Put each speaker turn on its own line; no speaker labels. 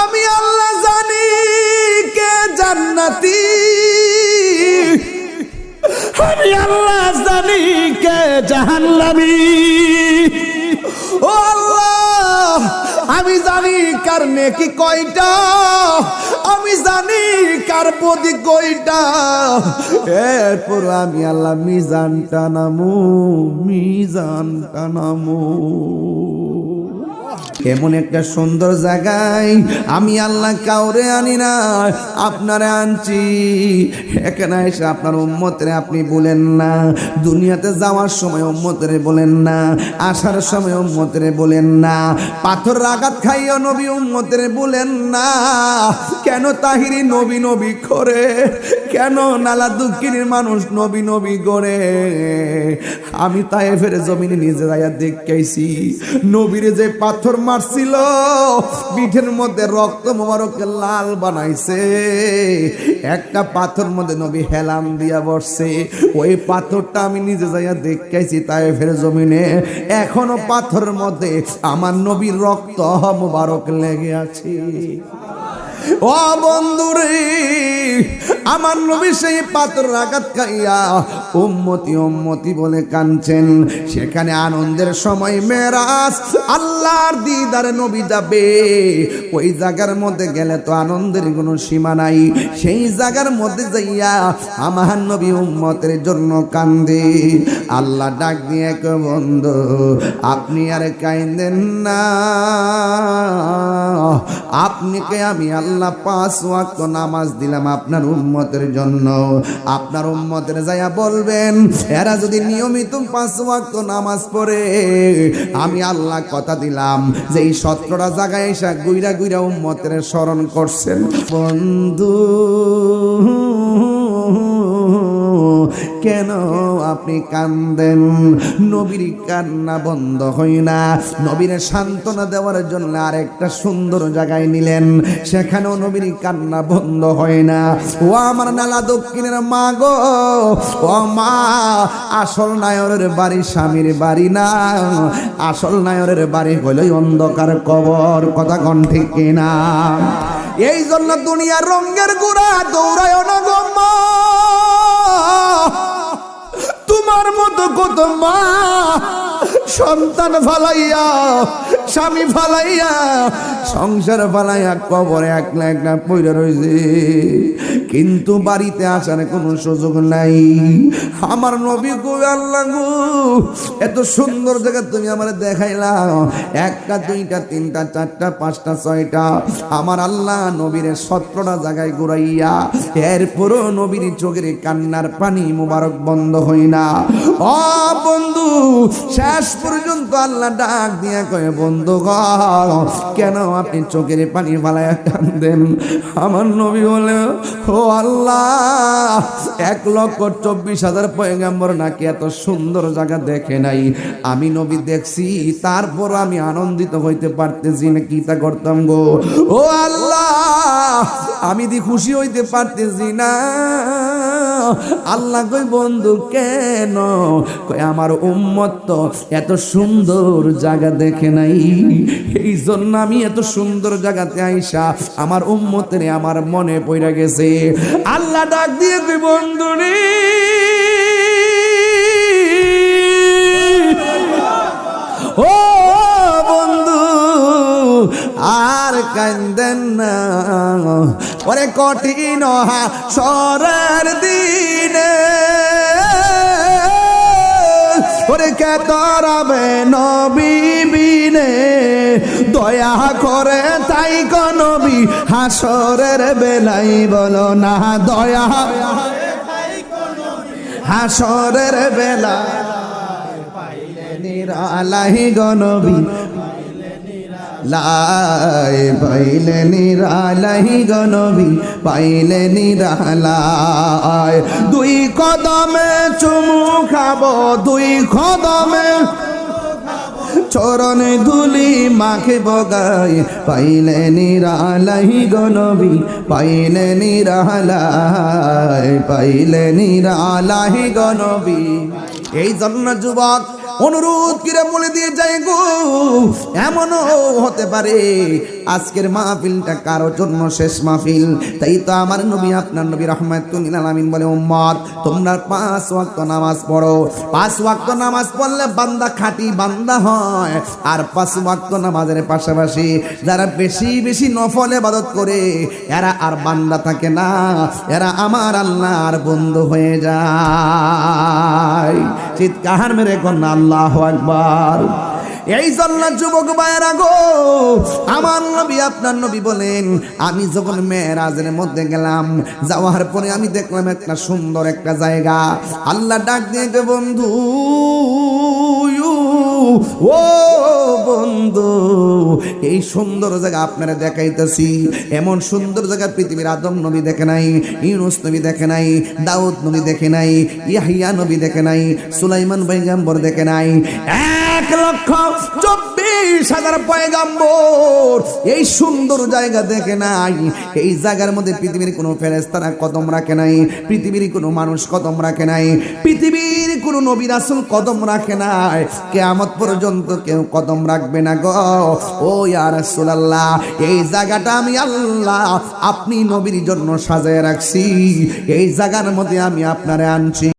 আমি আল্লাহ জানি কে জান্নাতি। আমি আল্লাহ জানি কে জাহান্নামী। ও আল্লাহ, আমি জানি কার নেকি কয়টা। আমি জানি কার প্রতি কয়টা। এরপর আমি আল্লাহ মিজান টানামু মিজান টানামু এমন একটা সুন্দর জায়গায় আমি আল্লাহ কাউরে আনি না, আপনারে আনছি। এখানে এসে আপনার উম্মতের আপনি বলেন না, দুনিয়াতে যাওয়ার সময় উম্মতের বলেন না, আসার সময় উম্মতের বলেন না, পাথর আঘাত খাইও নবী উম্মতের বলেন না। কেন তাহিরি নবী নবী করে? কেন নালা দুঃখিনীর মানুষ নবী নবী করে? আমি তাই ফেরে জমিনে নিজে যাইয়া দেখেছি নবীরে যে পাথর মারছিল। পিঠের মধ্যে রক্ত মোবারকে লাল বানাইছে। একটা পাথর মধ্যে নবী হেলাম দিয়া বসছে। ওই পাথরটা আমি নিজে যাইয়া দেখেছি তাই ফেরে জমিনে। এখনও পাথরের মধ্যে আমার নবীর রক্ত মোবারক লেগে আছে। ও বন্ধুরে আমার নবী সেই পাত্র আঘাত খাইয়া উম্মতি উম্মতি বলে কাঁদছেন। সেখানে আনন্দের সময় মেরাজ আল্লাহর দিদারে নবী যাবে। ওই জায়গার মধ্যে গেলে তো আনন্দের কোনো সীমা নাই। সেই জায়গার মধ্যে যাইয়া আমার নবী উম্মতের জন্য কান্দে। আল্লাহ ডাক দিয়ে এক বন্ধু, আপনি আর কাইন্দেন না। আপনিকে আমি আল্লাহ পাঁচ ওয়াক্ত নামাজ দিলাম। আপনার উম্মতের জন্য। আপনার উম্মতের যাইয়া বলবেন, এরা যদি নিয়মিত পাঁচ ওয়াক্ত নামাজ পড়ে, আমি আল্লাহ কথা দিলাম। যে এই সত্রটা জায়গায় এসে গুইরা গুইরা উম্মতের স্মরণ করছেন। বন্ধু কেন আপনি কান্দেন? নবীর কান্না বন্ধ হয় না। নবীর সান্ত্বনা দেওয়ার জন্য আরেকটা সুন্দর জায়গায় নিলেন। সেখানেও নবীর কান্না বন্ধ হয় না। ও আমার নালা দক্ষিণের মা গো। ও মা, আসল নায়রের বাড়ি স্বামীর বাড়ি না। আসল নায়রের বাড়ি হইল অন্ধকার কবর। কথা কন ঠিক কিনা? এই জন্য দুনিয়ার রঙের গুড়া দৌড়ায় সন্তান ফালাইয়া স্বামী ফালাইয়া, সংসার ফালাইয়া কবরে একলা একলা পইরা রয়েছে কিন্তু বাড়িতে আসার কোনো সুযোগ নাই। আমার নবী গো আল্লাহ গো, এত সুন্দর জায়গা তুমি আমার দেখাইলা। একটা, দুইটা, তিনটা, চারটা, পাঁচটা, ছয়টা। আমার আল্লাহ নবীর সতেরোটা জায়গায় ঘুরাইয়া, এরপরও নবীর চোখের কান্নার পানি মোবারক বন্ধ হয় না ও বন্ধু, শেষ পর্যন্ত আল্লাহ ডাক দিয়া কয়ে, বন্ধু গ কেন আপনি চোখের পানি ফালাইয়া কান্দেন আমার নবী বলে ও আল্লাহ, এক লক্ষ চব্বিশ হাজার পয়গাম্বর নাকি এত সুন্দর জায়গা দেখে নাই? আমি নবী দেখছি তারপর আমি আনন্দিত হইতে পারতেছি না, কি তা করতাম গো? ও আল্লাহ আমি দি খুশি হইতে পারতেছি না। আল্লাহ কই বন্ধু, কেন? কই আমার উম্মত তো এত সুন্দর জায়গা দেখে নাই। এই জন্য আমি এত সুন্দর জায়গাতে আইসা আমার উম্মতের আমার মনে পড়ে গেছে। আল্লাহ ডাক দিয়ে বন্ধু রে কান্দেন না ওরে কঠিন সরের দিনে। ওরে কে তরাবে নবী দয়া করে তাই নবী, হাসরের বেলাই বলো না, দয়া হাসরের বেলা পাইলে নিরালাহি গনবী লাই পাইলে নিরালাহি গনবী, পাইলে নিরালায় দুই কদমে চুমু খাব, দুই কদমে চরণ ধুলি মাখে বগাই পাইলে নিরালাহি গনবী, পাইলে নিরালাই, পাইলে নিরালাহি গনবী। এই জন্য যুবক অনুরোধ কিরে বলে দিয়ে যাই গো, এমনও হতে পারে। আজকের মাহফিলটা কারও জন্য শেষ মাহফিল? তাই তো আমার নবী, আপনার নবী রহমাতুল আলামিন বলে, উম্মত, তোমরা পাঁচ ওয়াক্ত নামাজ পড়ো। পাঁচ ওয়াক্ত নামাজ পড়লে বান্দা খাঁটি বান্দা হয়, আর পাঁচ ওয়াক্ত নামাজের পাশাপাশি যারা বেশি বেশি নফল ইবাদত করে, এরা আর বান্দা থাকে না, এরা আমার আল্লাহর বন্ধু হয়ে যায়। চিৎকার মেরে কন্যা, আল্লাহ একবার এই জন্য যুবক ভাইয়েরা গো, আমার নবী, আপনার নবী বলেন, আমি যখন মেয়েরাজের মধ্যে গেলাম, যাওয়ার পরে আমি দেখলাম একটা সুন্দর একটা জায়গা। আল্লাহ ডাক দিয়ে বন্ধু ও বন্ধু, এই সুন্দর জায়গা আপনারা দেখাইতেছি। এমন সুন্দর জায়গা পৃথিবীর আদম নবী দেখে নাই, ইউনুস নবী দেখে নাই, দাউদ নবী দেখে নাই, ইয়াহিয়া নবী দেখে নাই, সুলাইমান পয়গাম্বর দেখে নাই। এক লক্ষ চব্বিশ হাজার পয়গাম্বর এই সুন্দর জায়গা দেখে নাই। এই জায়গার মধ্যে পৃথিবীর কোনো ফেরেস্তারা কদম রাখে নাই, পৃথিবীর কোনো মানুষ কদম রাখে নাই। পৃথিবীর কোনো নবী রাসুল কদম রাখে নাই। কেয়ামত পর্যন্ত কেউ কদম রাখবে না গো। ও ইয়া রাসূলুল্লাহ, এই জায়গাটা আমি আল্লাহ আপনি নবীর জন্য সাজায় রাখছি। এই জায়গার মধ্যে আমি আপনারে আনছি।